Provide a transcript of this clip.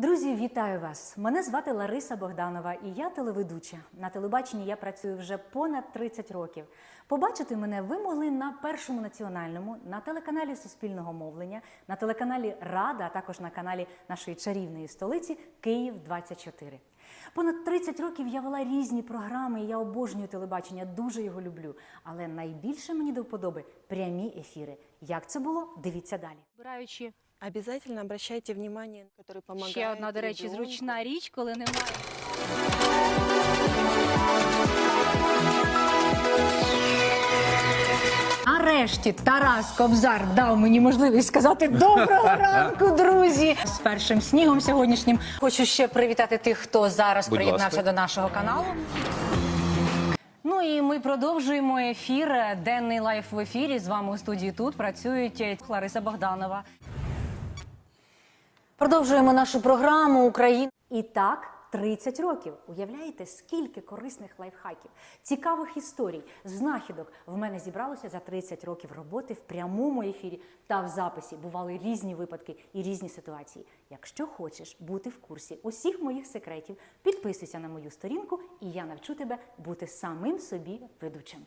Друзі, вітаю вас! Мене звати Лариса Богданова, і я телеведуча. На телебаченні я працюю вже понад 30 років. Побачити мене ви могли на першому національному, на телеканалі Суспільного мовлення, на телеканалі Рада, а також на каналі нашої чарівної столиці Київ 24 Понад 30 років я вела різні програми, і я обожнюю телебачення, дуже його люблю. Але найбільше мені до вподоби прямі ефіри. Як це було? Дивіться далі. Збираючи Обязательно обращайте внимание, который помогает. ще одна, до речі, ребенку. зручна річ, коли немає. Нарешті Тарас Кобзар дав мені можливість сказати доброго ранку, друзі! З першим снігом сьогоднішнім хочу ще привітати тих, хто зараз Будь приєднався ласка. до нашого каналу. Ну і ми продовжуємо ефір. Денний лайф в ефірі. З вами у студії тут працюють Лариса Богданова. Продовжуємо нашу програму Україна. І так, 30 років. Уявляєте, скільки корисних лайфхаків, цікавих історій, знахідок в мене зібралося за 30 років роботи в прямому ефірі та в записі. Бували різні випадки і різні ситуації. Якщо хочеш бути в курсі усіх моїх секретів, підписуйся на мою сторінку, і я навчу тебе бути самим собі ведучим.